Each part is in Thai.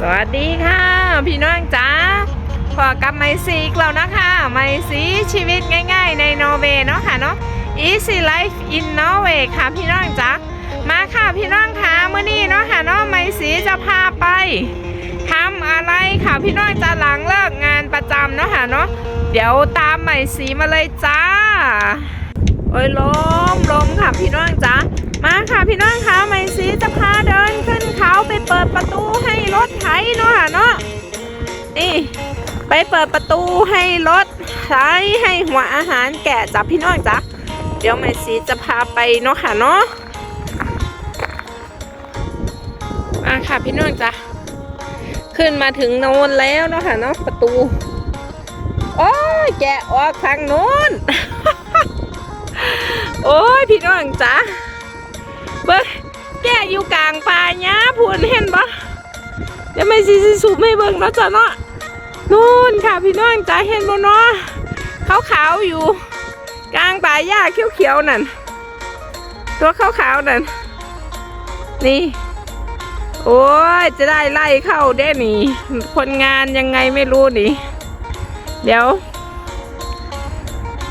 สวัสดีค่ะ พี่น้องจ๋าพอกับไมซีอีกแล้วนะคะไมซีชีวิตง่ายๆในนอร์เวย์เนาะค่ะเนาะ Easy Life in Norway ค่ะพี่น้องจ๋ามาค่ะพี่น้องคะเมื่อนี้เนาะค่ะเนาะไมซีจะพาไปทำอะไรค่ะพี่น้องจ๋าหลังเลิกงานประจำเนาะค่ะเนาะเดี๋ยวตามไมซีมาเลยจ้าโอ้ยลมลมค่ะพี่น้องจ๋ามาค่ะพี่น้องคะไมซีจะพาเดินขึ้นเขาไปเปิดประตูให้ ถไถเนาะเนาะนี่ไปเปิดประตูให้รถไถให้หัวอาหารแกะจ้ะพี่น้องจ๋าเดี๋ยวไมซีจะพาไปเนาะค่ะเนาะมาค่ะพี่น้องจ๋าขึ้นมาถึงโนนแล้วเนาะค่ะเนาะประตู โอ้ยแกะออกทางโน้น โอ้ยพี่น้องจ๋าเบิ้งแกอยู่กลางป่าหญ้าพูนเห็นปะ เดี๋ยวไม่สิสิสูบไม่เบิ่งเนาะจ้ะเนาะนู่นค่ะพี่น้องจ๋าเห็นบ่เนาะขาวๆอยู่ กลางป่าหญ้าเขียวๆนั่นตัวขาวๆนั่นนี่ โอ้ยจะได้ไล่เข้าได้นี่ คนงานยังไงไม่รู้นี่ เดี๋ยว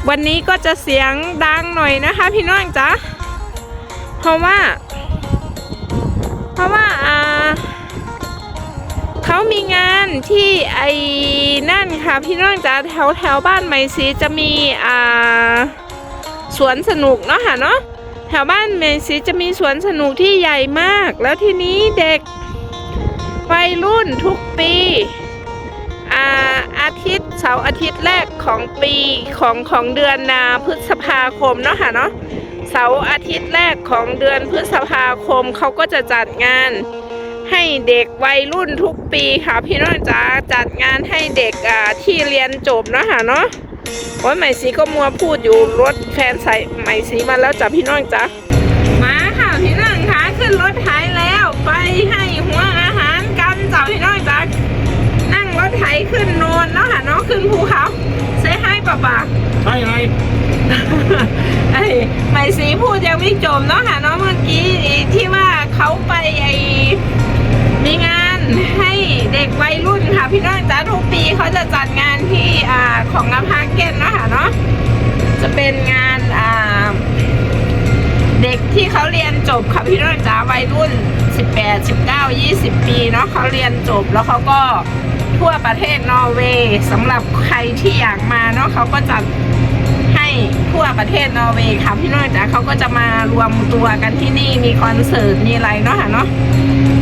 วันนี้ก็จะเสียงดังหน่อยนะคะ พี่น้องจ๊ะเพราะว่า เพราะว่าอ่า เขามีงานที่ไอ้นั่นค่ะ พี่น้องจ๊ะแถวแถวบ้านไมซีจะมีอ่าสวนสนุกเนาะค่ะเนาะแถวบ้านไมซีจะมีสวนสนุกที่ใหญ่มาก แล้วทีนี้เด็กวัยรุ่นทุกปีอาอาทิตย์เสาร์อาทิตย์แรกของปีของของเดือนนาพฤษภาคมเนาะค่ะเนาะเสาร์อาทิตย์แรกของเดือนพฤษภาคมเขาก็จะจัดงาน ให้เด็กวัยรุ่นทุกปีค่ะ พี่น้องจ๋าจัดงานให้เด็กอ่าที่เรียนจบเนาะค่ะเนาะโอ้ยไหมสีก็มัวพูดอยู่รถแฟนใส่ไหมสีมาแล้วจ้ะพี่น้องจ๋ามาค่ะพี่น้องค่ะขึ้นรถไถแล้วไปให้หัวอาหารกันจ้ะพี่น้องจ๋านั่งรถไถขึ้นโนนเนาะค่ะเนาะขึ้นภูเขาเซให้ป่ะป่ะ ใช่ไงไอ้ไม่สีพูดยังไม่จบเนาะค่ะเนาะเมื่อกี้ที่ว่าเขาไปไอ้ มีงานให้เด็กวัยรุ่นค่ะพี่น้องจ้าทุกปีเขาจะจัดงานที่อ่าของอพาร์เกนเนาะค่ะเนาะจะเป็นงานอ่าเด็กที่เขาเรียนจบค่ะพี่น้องจ๋าวัยรุ่น 18 19 20 ปีเนาะเขาเรียนจบแล้วเขาก็ทั่วประเทศนอร์เวย์สำหรับใครที่อยากมาเนาะเขาก็จัดให้ทั่วประเทศนอร์เวย์ค่ะพี่น้องจ๋าเขาก็จะมารวมตัวกันที่นี่มีคอนเสิร์ตมีอะไรเนาะค่ะเนาะ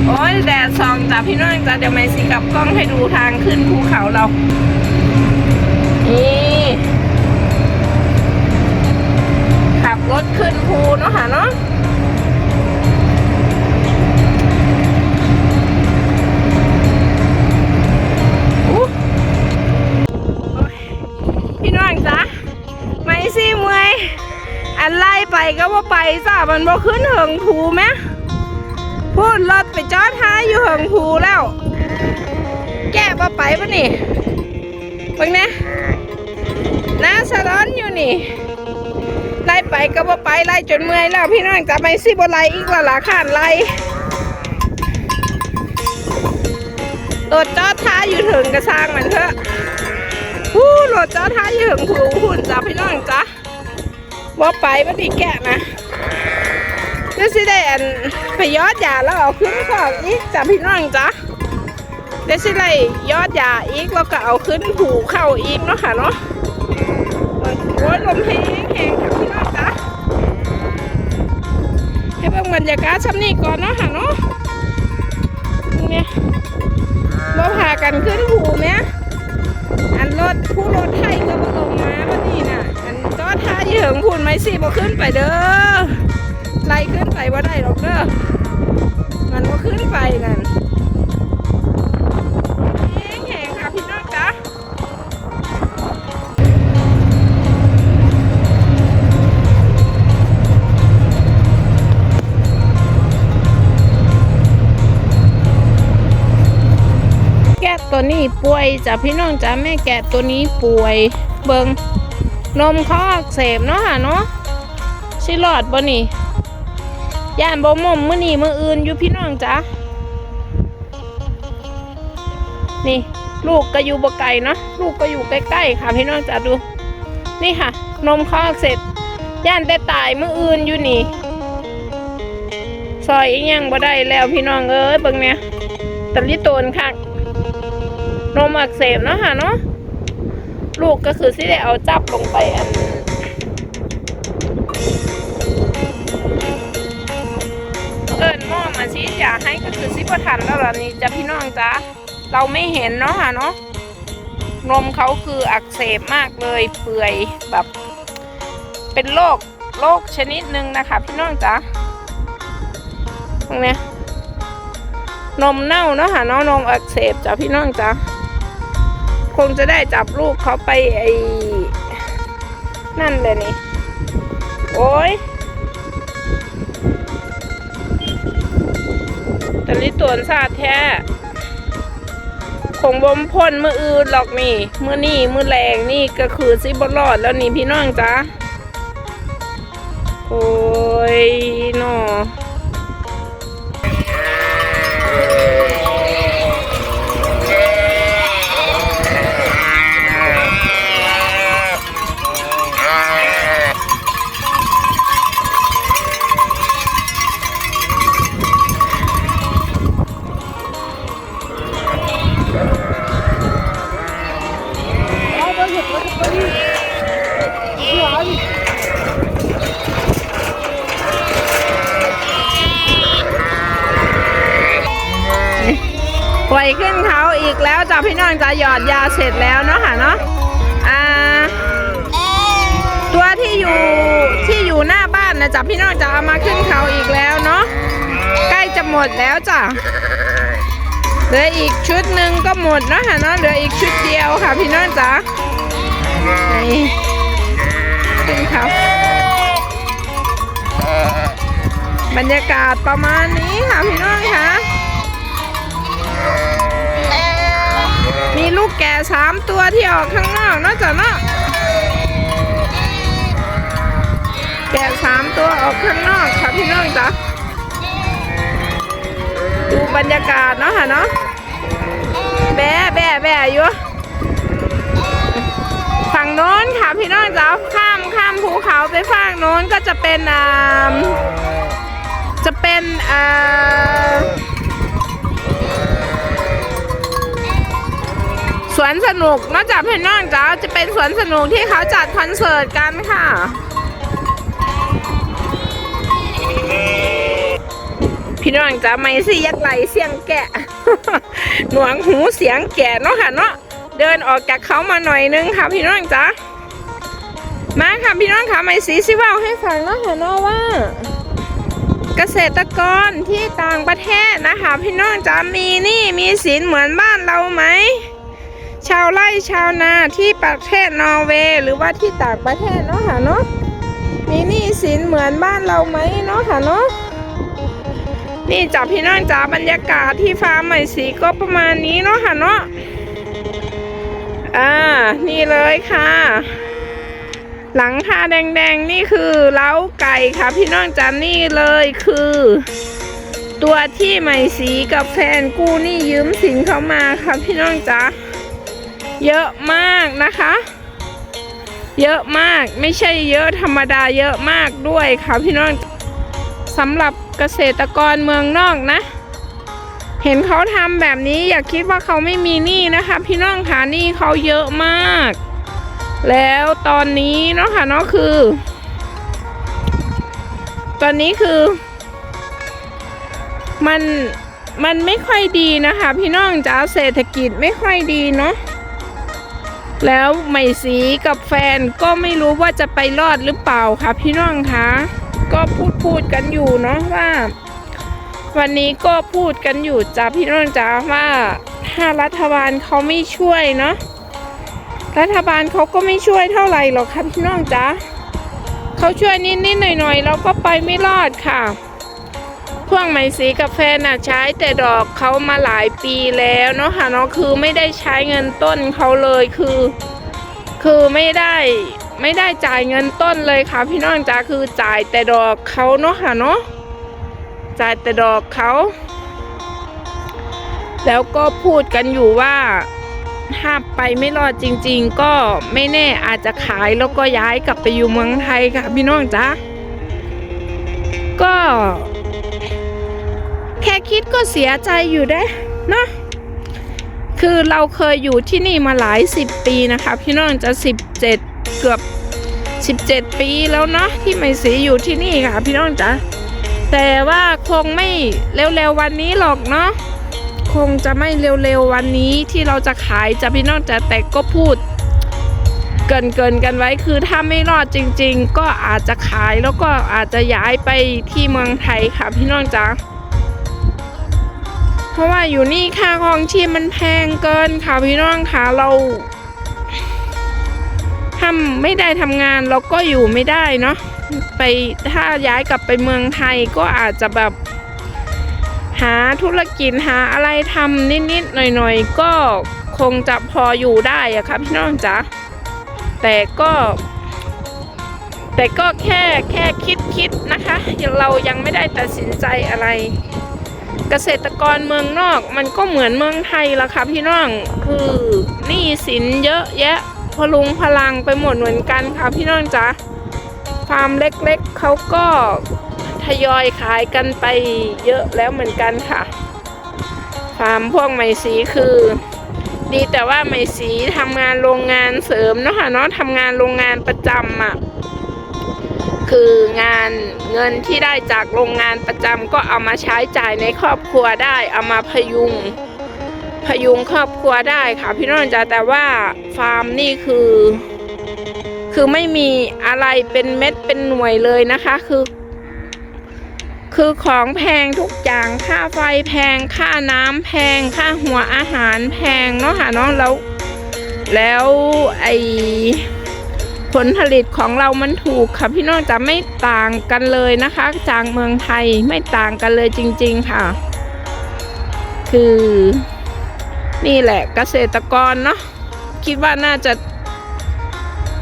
โอ้ยแดดซองจ้ะพี่น้องจ๋าเดี๋ยวไม่สิกลับกล้องให้ดูทางขึ้นภูเขาเรานี่ขับรถขึ้นภูเนาะค่ะเนาะอู้โอ้ยพี่น้องจ๊ะไม่สิเมอยอันไล่ไปก็ว่าไปจ้ะมันบ่ขึ้นเหิงผูไหม พูดรถไปจอดท้ายอยู่หงผูแล้ว แก้บ่ไปปะนี่เบิ่งนะน้าสะร้อนอยู่นี่ไล่ไปก็บ่ไปไล่จนเมื่อยแล้วพี่น้องจะไม่สิบ่ไล่อีกและล่ะข้านไล่รถจอดท้ายอยู่ถึงกระช่างมันเถอะฮู้รถจอดท้ายอยู่ถึงผูหุ่นจ้าพี่น้องจ้าว่าไปว่าดีแกะนะ เดี๋ยวสิได้อันไปยอดยาแล้วเอาขึ้นของอีกจ้าพี่น้องจ้าเดี๋ยวสิได้ยอดยาอีกแล้วก็เอาขึ้นผูเข้าอีกเนาะค่ะเนาะโอ้ยลมแห้งแห้งค่ะพี่น้องจ้าให้เบิ่งบรรยากาศช่ำนี้ก่อนเนาะค่ะเนาะเนี่ยบ่พากันขึ้นภูไหมอันรถผู้รถไทยก็บ่ลงมาวันนี้น่ะอันจอดท่าที่เหิงพูนไหมสิบ่ขึ้นไปเด้อ ไล่ขึ้นไปบ่าได้หรอกเด้อมันบ่ขึ้นไปนั่นแห้งแหงค่ะพี่น้องจ๊ะแกะตัวนี้ป่วยจ้ะพี่น้องจ้ะแม่แกะตัวนี้ป่วยเบิงนมเขาอักเสบเนาะค่ะเนาะสิลอดบ่นี่ ย่านบ่หม่อมมื้อนี้มื้ออื่นอยู่พี่น้องจ้ะนี่ ลูกก็อยู่บกไก่เนาะลูกก็อยู่ใกล้ๆค่ะพี่น้องจ๋าดู นี่ค่ะ นมเขาอักเสร็จ ย่านแต่ตายมืออื่นอยู่นี่ซอยอีกยังบ่ได้แล้วพี่น้องเอ้ยเบิ่งเนี่ยตะลิโตนค่ะนมอักเสบเนาะค่ะเนาะลูกก็คือสิได้เอาจับลงไปอัน เอิญหม้อมาสิอยากให้ก็คือสิบทันแล้วล่ะนี่จ้ะพี่น้องจ้ะเราไม่เห็นเนาะค่ะเนาะนมเขาคืออักเสบมากเลยเปื่อยแบบ เป็นโรคโรคชนิดหนึ่งนะคะ พี่น้องจ้ะตรงเนี้ยนมเน่าเนาะค่ะเนาะนมอักเสบจ้ะพี่น้องจ้ะคงจะได้จับลูกเขาไปไอ้นั่นเลยนี่ โอ้ย ลิตวนซาดแท้คงบ่มพ่นมืออื่นหรอกนี่มือนี่มือแรงนี่ก็คือซิบรอดแล้วนี่พี่น้องจ้าโอ้ยหนอ อยขึ้นเขาอีกแล้วจ้ะพี่น้องจะหยอดยาเสร็จแล้วเนาะค่ะเนาะอ่าตัวที่อยู่ที่อยู่หน้าบ้านนะจ้ะพี่น้องจะเอามาขึ้นเขาอีกแล้วเนาะใกล้จะหมดแล้วจ้ะเหลืออีกชุดหนึ่งก็หมดเนาะค่ะเนาะเหลืออีกชุดเดียวค่ะพี่น้องจ๋านี่ขึ้นเขาบรรยากาศประมาณนี้ค่ะพี่น้องค่ะ แก่สามตัวที่ออกข้างนอกนอกจากเนาะแก่สามตัวออกข้างนอกค่ะพี่น้องจ้ะดูบรรยากาศเนาะค่ะเนาะแบะแบะแบะอยู่ฝั่งโน้นค่ะพี่น้องจ้ะข้ามข้ามภูเขาไปฝั่งโน้นก็จะเป็นอ่าจะเป็นอ่า วนสนุกนอกจากพี่น้องจ้าจะเป็นสวนสนุกที่เขาจัดคอนเสิร์ตกันค่ะพี่น้องจ้าไม่สิยักไหลเสียงแกะ หนวงหูเสียงแกะเนาะค่ะเนาะเดินออกจากเขามาหน่อยนึงค่ะ พี่น้องจ้ามาค่ะพี่น้องค่ะไม่สีสิว่าให้ฟังเนาะค่ะเนาะว่า เกษตรกรที่ต่างประเทศนะคะ พี่น้องจ้ามีนี่มีสินเหมือนบ้านเราไหม ชาวไร่ชาวนาที่ประเทศนอร์เวย์หรือว่าที่ต่างประเทศเนาะค่ะเนาะมีหนี้สินเหมือนบ้านเราไหมเนาะค่ะเนาะนี่จับพี่น้องจ๋าบรรยากาศที่ฟาร์มใหม่สีก็ประมาณนี้เนาะค่ะเนาะอ่านี่เลยค่ะ หลังคาแดงๆนี่คือเล้าไก่ค่ะ พี่น้องจ๋านี่เลยคือ ตัวที่ใหม่สีกับแฟนกู้นี่ยืมสินเขามาค่ะพี่น้องจ๋า เยอะมากนะคะ เยอะมากไม่ใช่เยอะธรรมดาเยอะมากด้วยค่ะพี่น้องสำหรับเกษตรกรเมืองนอกนะ เห็นเขาทำแบบนี้อย่าคิดว่าเขาไม่มีหนี้นะคะ พี่น้องค่ะหนี้เขาเยอะมาก แล้วตอนนี้เนาะค่ะเนาะคือ ตอนนี้คือ มันมันไม่ค่อยดีนะคะ พี่น้องจ้าเศรษฐกิจไม่ค่อยดีเนาะ แล้วใหม่สีกับแฟนก็ไม่รู้ว่าจะไปรอดหรือเปล่าค่ะพี่น้องคะก็พูดพูดกันอยู่เนาะว่า วันนี้ก็พูดกันอยู่จ้าพี่น้องจ้าว่าถ้ารัฐบาลเขาไม่ช่วยเนาะรัฐบาลเขาก็ไม่ช่วยเท่าไหร่หรอกค่ะพี่น้องจ้าเขาช่วยนิดนิดๆหน่อยหน่อยๆเราก็ไปไม่รอดค่ะ พวกไหมสีกับแฟน่ะใช้แต่ดอกเขามาหลายปีแล้วเนาะค่ะเนาะคือไม่ได้ใช้เงินต้นเขาเลยคือ คือไม่ได้ไม่ได้จ่ายเงินต้นเลยค่ะ พี่น้องจ๋าคือจ่ายแต่ดอกเขาเนาะค่ะเนาะจ่ายแต่ดอกเขา แล้วก็พูดกันอยู่ว่าถ้าไปไม่รอดจริง ๆ ก็ไม่แน่อาจจะขายแล้วก็ย้ายกลับไปอยู่เมืองไทยค่ะ พี่น้องจ๊ะก็ ค่คิดก็เสียใจอยู่ได้เนาะคือเราเคยอยู่ที่นี่มาหลายสิบปีนะคะพี่น้องจะสิบเจ็ดเกือบสิบเจ็ดปีแล้วเนาะที่ไม่สีอยู่ที่นี่ค่ะ พี่น้องจ๊ะแต่ว่าคงไม่เร็วๆวันนี้หรอกเนาะคงจะไม่เร็วๆวันนี้ที่เราจะขายจะพี่น้องจะแต่ก็พูด เกินเกินๆกันไว้คือถ้าไม่รอดจริง ๆ ก็อาจจะขายแล้วก็อาจจะย้ายไปที่เมืองไทยค่ะพี่น้องจ๊ะ เพราะว่าอยู่นี่ค่าครองชีพมันแพงเกินค่ะพี่น้องค่ะเราทำไม่ได้ทำงานเราก็อยู่ไม่ได้เนาะไปถ้าย้ายกลับไปเมืองไทยก็อาจจะแบบ หาธุรกิจหาอะไรทำนิดๆหน่อยๆ ก็คงจะพออยู่ได้อะค่ะพี่น้องจ๊ะแต่ก็ แต่ก็แค่แค่คิดคิดๆนะคะ เรายังไม่ได้ตัดสินใจอะไร เกษตรกรเมืองนอกมันก็เหมือนเมืองไทยละค่ะพี่น้องคือหนี้สินเยอะแยะพลุงพลังไปหมดเหมือนกันค่ะพี่น้องจ๊ะฟาร์มเล็กๆเขาก็ทยอยขายกันไปเยอะแล้วเหมือนกันค่ะ ฟาร์มพวกไหมสีคือ ดีแต่ว่าไหมสีทำงานโรงงานเสริมเนาะค่ะเนาะทำงานโรงงานประจำอะ คืองานเงินที่ได้จากโรงงานประจำก็เอามาใช้จ่ายในครอบครัวได้เอามาพยุง พยุงครอบครัวได้ค่ะพี่น้องจ๋าแต่ว่าฟาร์มนี่คือ คือไม่มีอะไรเป็นเม็ดเป็นหน่วยเลยนะคะคือ คือของแพงทุกอย่างค่าไฟแพงค่าน้ำแพงค่าหัวอาหารแพงเนาะค่ะเนาะแล้ว แล้วไอ ผลผลิตของเรามันถูกค่ะพี่น้องจะไม่ต่างกันเลยนะคะ จากเมืองไทยไม่ต่างกันเลยจริง ๆค่ะ คือ นี่แหละเกษตรกรเนาะคิดว่าน่าจะ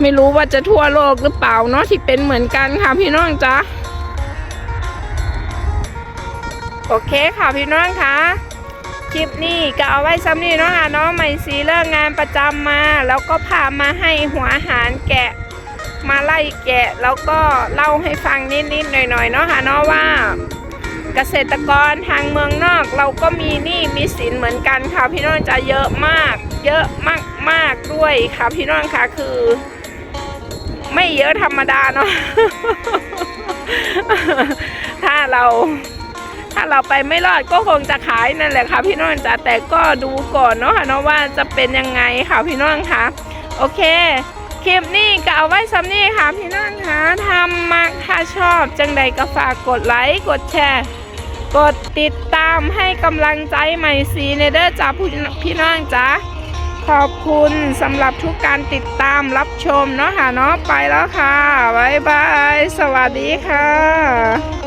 ไม่รู้ว่าจะทั่วโลกหรือเปล่าเนาะที่เป็นเหมือนกันค่ะพี่น้องจ๊ะโอเคค่ะพี่น้องคะ คลิปนี้ก็เอาไว้ซ้ำนี่เนาะค่ะเนาะไม่สีเลิกงานประจำมา แล้วก็พามาให้หัวหารแกะ มาไล่แกะ แล้วก็เล่าให้ฟังนิดๆหน่อยๆเนาะค่ะเนาะว่า เกษตรกรทางเมืองนอก เราก็มีหนี้มีสินเหมือนกันค่ะพี่น้องจะเยอะมาก เยอะมากๆด้วยค่ะพี่น้องค่ะคือ ไม่เยอะธรรมดาเนาะถ้าเรา ถ้าเราไปไม่รอดก็คงจะขายนั่นแหละค่ะพี่น้องจ๋าแต่ก็ดูก่อนเนาะค่ะเนาะว่าจะเป็นยังไงค่ะพี่น้องค่ะโอเคคลิปนี้ก็เอาไว้ซ้ำนี่ค่ะพี่น้องค่ะทำมาค่ะชอบจังใดก็ฝากกดไลค์กดแชร์ กดติดตามให้กำลังใจใหม่สีในเด้อจ้าพี่น้องจ้าขอบคุณสำหรับทุกการติดตามรับชมเนาะค่ะเนาะไปแล้วค่ะบ๊ายบาย สวัสดีค่ะ